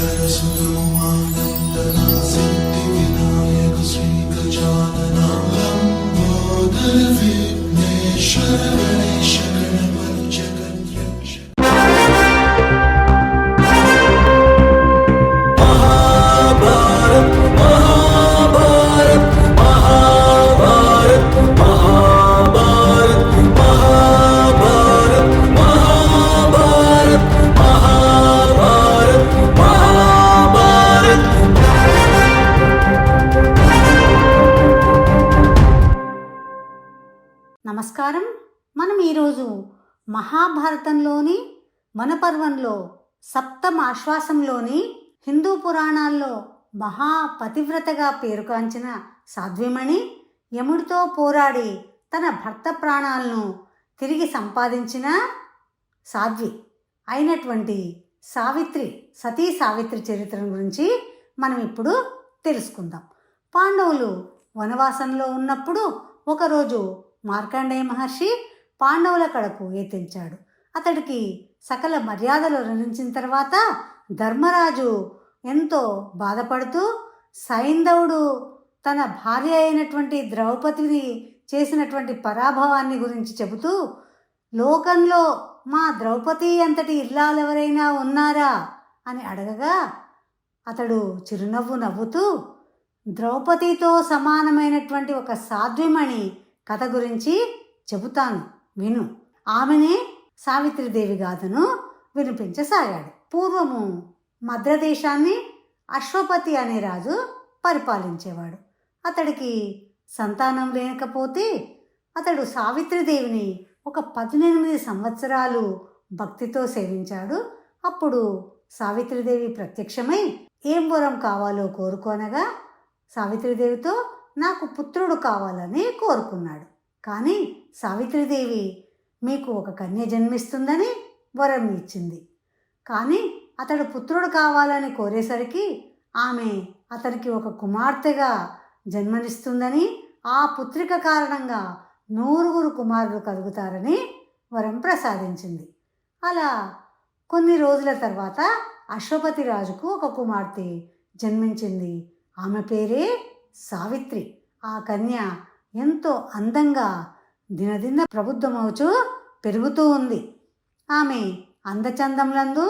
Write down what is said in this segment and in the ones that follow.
But I just మహాభారతంలోని వనపర్వంలో సప్తమ ఆశ్వాసంలోని హిందూ పురాణాల్లో మహా పతివ్రతగా సాధ్విమణి యముడితో పోరాడి తన భర్త ప్రాణాలను తిరిగి సంపాదించిన సాధ్వి అయినటువంటి సావిత్రి సతీ సావిత్రి చరిత్ర గురించి మనం ఇప్పుడు తెలుసుకుందాం. పాండవులు వనవాసంలో ఉన్నప్పుడు ఒకరోజు మార్కండేయ మహర్షి పాండవుల కడకు ఎత్తించాడు. అతడికి సకల మర్యాదలు రణించిన తర్వాత ధర్మరాజు ఎంతో బాధపడుతూ సైంధవుడు తన భార్య అయినటువంటి ద్రౌపదిని చేసినటువంటి పరాభవాన్ని గురించి చెబుతూ లోకంలో మా ద్రౌపది అంతటి ఇల్లాలెవరైనా ఉన్నారా అని అడగగా అతడు చిరునవ్వు నవ్వుతూ ద్రౌపదితో సమానమైనటువంటి ఒక సాధ్విమణి కథ గురించి చెబుతాను. విను. ఆమెనే సావిత్రిదేవి గాథను వినిపించసాగాడు. పూర్వము మద్రదేశాన్ని అశ్వపతి అనే రాజు పరిపాలించేవాడు. అతడికి సంతానం లేకపోతే అతడు సావిత్రిదేవిని ఒక పద్దెనిమిది సంవత్సరాలు భక్తితో సేవించాడు. అప్పుడు సావిత్రిదేవి ప్రత్యక్షమై ఏం వరం కావాలో కోరుకోనగా సావిత్రిదేవితో నాకు పుత్రుడు కావాలని కోరుకున్నాడు. కానీ సావిత్రిదేవి మీకు ఒక కన్య జన్మిస్తుందని వరం ఇచ్చింది. కానీ అతడు పుత్రుడు కావాలని కోరేసరికి ఆమె అతనికి ఒక కుమార్తెగా జన్మనిస్తుందని ఆ పుత్రిక కారణంగా నూరుగురు కుమారులు కలుగుతారని వరం ప్రసాదించింది. అలా కొన్ని రోజుల తర్వాత అశ్వపతి రాజుకు ఒక కుమార్తె జన్మించింది. ఆమె పేరే సావిత్రి. ఆ కన్య ఎంతో అందంగా దినదిన ప్రబుద్ధమవుచు పెరుగుతూ ఉంది. ఆమె అందచందములందు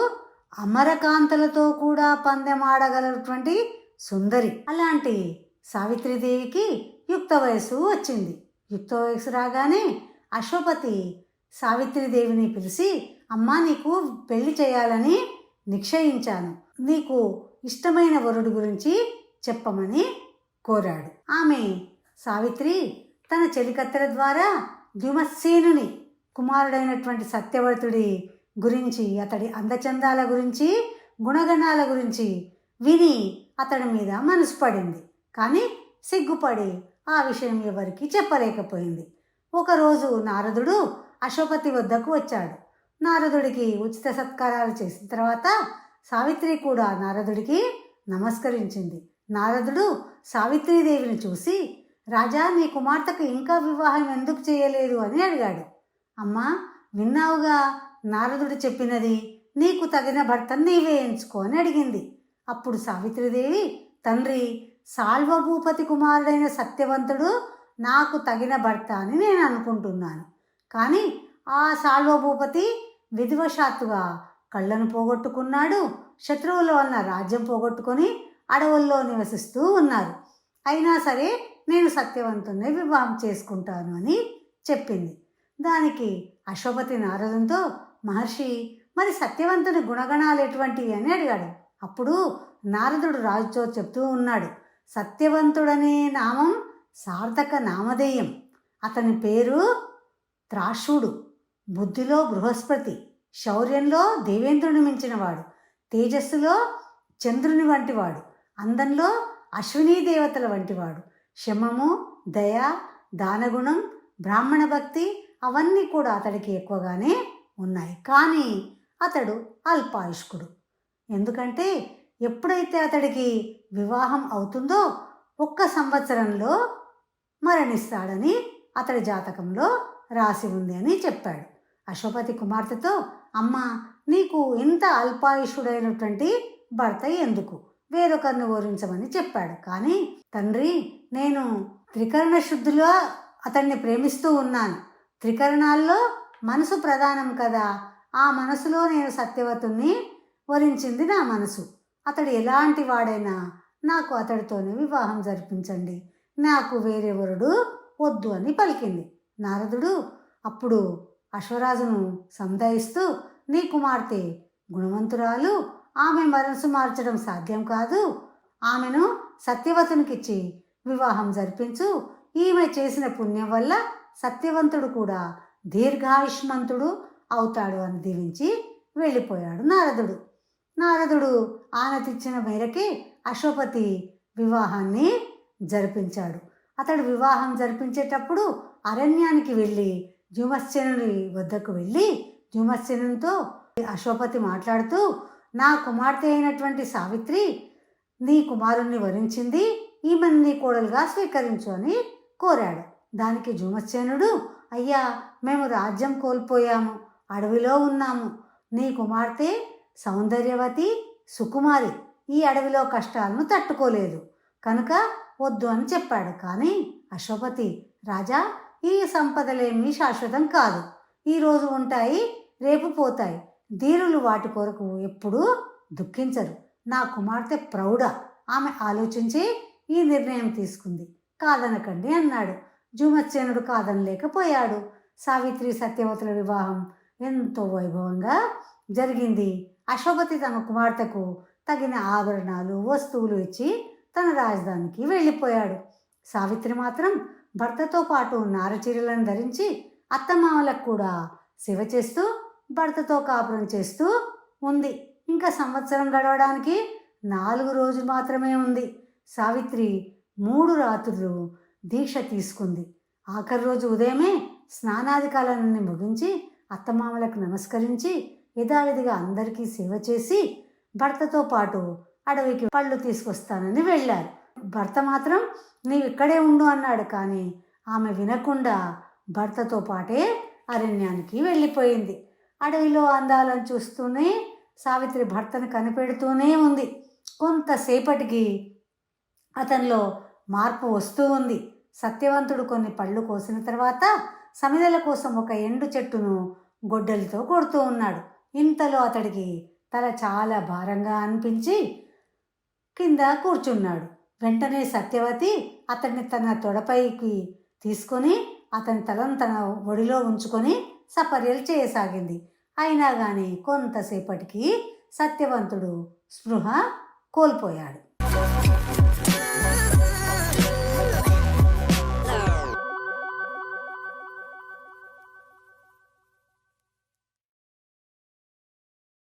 అమరకాంతలతో కూడా పందెమాడగలటువంటి సుందరి. అలాంటి సావిత్రిదేవికి యుక్త వయస్సు వచ్చింది. యుక్త వయసు రాగానే అశ్వపతి సావిత్రిదేవిని పిలిచి అమ్మ నీకు పెళ్ళి చేయాలని నిశ్చయించాను. నీకు ఇష్టమైన వరుడు గురించి చెప్పమని కోరాడు. ఆమె సావిత్రి తన చెలికత్తెల ద్వారా ద్యుమసేనుని కుమారుడైనటువంటి సత్యవర్తుడి గురించి అతడి అందచందాల గురించి గుణగణాల గురించి విని అతడి మీద మనసు పడింది. కానీ సిగ్గుపడి ఆ విషయం ఎవరికి చెప్పలేకపోయింది. ఒకరోజు నారదుడు అశోపతి వద్దకు వచ్చాడు. నారదుడికి ఉచిత సత్కారాలు చేసిన తర్వాత సావిత్రి కూడా నారదుడికి నమస్కరించింది. నారదుడు సావిత్రీదేవిని చూసి రాజా నీ కుమార్తెకు ఇంకా వివాహం ఎందుకు చేయలేదు అని అడిగాడు. అమ్మా విన్నావుగా నారదుడు చెప్పినది నీకు తగిన భర్తను నీవే ఎంచుకో అని అడిగింది. అప్పుడు సావిత్రిదేవి తండ్రి సాల్వభూపతి కుమారుడైన సత్యవంతుడు నాకు తగిన భర్త అని నేను అనుకుంటున్నాను. కానీ ఆ సాల్వభూపతి విధివశాత్తుగా కళ్ళను పోగొట్టుకున్నాడు శత్రువుల వలన రాజ్యం పోగొట్టుకొని అడవుల్లో నివసిస్తూ ఉన్నారు. అయినా సరే నేను సత్యవంతుని వివాహం చేసుకుంటాను అని చెప్పింది. దానికి అశ్వపతి నారదంతో మహర్షి మరి సత్యవంతుని గుణగణాలు ఎటువంటివి? అని అడిగాడు. అప్పుడు నారదుడు రాజుతో చెప్తూ ఉన్నాడు సత్యవంతుడనే నామం సార్థక నామధేయం. అతని పేరు త్రాషుడు బుద్ధిలో బృహస్పతి. శౌర్యంలో దేవేంద్రుని మించినవాడు. తేజస్సులో చంద్రుని వంటివాడు. అందంలో అశ్వినీ దేవతల వంటివాడు. శమము దయ దానగుణం బ్రాహ్మణ భక్తి అవన్నీ కూడా అతడికి ఎక్కువగానే ఉన్నాయి. కానీ అతడు అల్పాయుష్కుడు. ఎందుకంటే ఎప్పుడైతే అతడికి వివాహం అవుతుందో ఒక్క సంవత్సరంలో మరణిస్తాడని అతడి జాతకంలో రాసి ఉంది అని చెప్పాడు. అశ్వపతి కుమార్తెతో అమ్మ నీకు ఇంత అల్పాయుషుడైనటువంటి భర్త ఎందుకు? వేరొకరిని ఓరించమని చెప్పాడు. కానీ తండ్రి నేను త్రికరణ శుద్ధిలో అతన్ని ప్రేమిస్తూ ఉన్నాను. త్రికరణాల్లో మనసు ప్రధానం కదా. ఆ మనసులో నేను సత్యవతుణ్ణి వరించింది నా మనసు. అతడు ఎలాంటి వాడైనా నాకు అతడితోనే వివాహం జరిపించండి. నాకు వేరే వరుడు వద్దు అని పలికింది. నారదుడు అప్పుడు అశ్వరాజును సంధాయిస్తూ నీ కుమార్తె గుణవంతురాలు ఆమె మనసు మార్చడం సాధ్యం కాదు. ఆమెను సత్యవతునికిచ్చి వివాహం జరిపించు. ఈమె చేసిన పుణ్యం వల్ల సత్యవంతుడు కూడా దీర్ఘాయుష్మంతుడు అవుతాడు అని దీవించి వెళ్ళిపోయాడు నారదుడు. నారదుడు ఆనతిచ్చిన మేరకి అశ్వపతి వివాహాన్ని జరిపించాడు. అతడు వివాహం జరిపించేటప్పుడు అరణ్యానికి వెళ్ళి జుమశ్చనుని వద్దకు వెళ్ళి జుమశ్చనునితో అశ్వపతి మాట్లాడుతూ నా కుమార్తె అయినటువంటి సావిత్రి నీ కుమారుణ్ణి వరించింది ఈమెను నీ కోడలుగా స్వీకరించు అని కోరాడు. దానికి జుమశ్చనుడు అయ్యా మేము రాజ్యం కోల్పోయాము అడవిలో ఉన్నాము. నీ కుమార్తె సౌందర్యవతి సుకుమారి ఈ అడవిలో కష్టాలను తట్టుకోలేదు. కనుక వద్దు అని చెప్పాడు. కానీ అశ్వపతి రాజా ఈ సంపదలేమీ శాశ్వతం కాదు. ఈరోజు ఉంటాయి రేపు పోతాయి. ధీరులు వాటి కొరకు ఎప్పుడూ దుఃఖించరు. నా కుమార్తె ప్రౌఢ. ఆమె ఆలోచించి ఈ నిర్ణయం తీసుకుంది. కాదనకండి అన్నాడు. జూమత్సేనుడు కాదనలేకపోయాడు. సావిత్రి సత్యవతుల వివాహం ఎంతో వైభవంగా జరిగింది. అశోభతి తమ కుమార్తెకు తగిన ఆభరణాలు వస్తువులు ఇచ్చి తన రాజధానికి వెళ్ళిపోయాడు. సావిత్రి మాత్రం భర్తతో పాటు నారచీరలను ధరించి అత్తమామలకు కూడా సేవ చేస్తూ భర్తతో కాపురం చేస్తూ ఉంది. ఇంకా సంవత్సరం గడవడానికి నాలుగు రోజులు మాత్రమే ఉంది. సావిత్రి మూడు రాత్రులు దీక్ష తీసుకుంది. ఆఖరి రోజు ఉదయమే స్నానాధికాలన్నీ ముగించి అత్తమామలకు నమస్కరించి యథావిధిగా అందరికీ సేవ చేసి భర్తతో పాటు అడవికి పళ్ళు తీసుకొస్తానని వెళ్ళారు. భర్త మాత్రం నీవు ఇక్కడే ఉండు అన్నాడు. కానీ ఆమె వినకుండా భర్తతో పాటే అరణ్యానికి వెళ్ళిపోయింది. అడవిలో అందాలను చూస్తూనే సావిత్రి భర్తను కనిపెడుతూనే ఉంది. కొంతసేపటికి అతనిలో మార్పు వస్తూ ఉంది. సత్యవంతుడు కొన్ని పళ్ళు కోసిన తర్వాత సమిదల కోసం ఒక ఎండు చెట్టును గొడ్డలితో కొడుతూ ఉన్నాడు. ఇంతలో అతడికి తల చాలా భారంగా అనిపించి కింద కూర్చున్నాడు. వెంటనే సత్యవతి అతన్ని తన తొడపైకి తీసుకొని అతని తలను తన ఒడిలో ఉంచుకొని సపర్యలు చేయసాగింది. అయినా కానీ కొంతసేపటికి సత్యవంతుడు స్పృహ కోల్పోయాడు.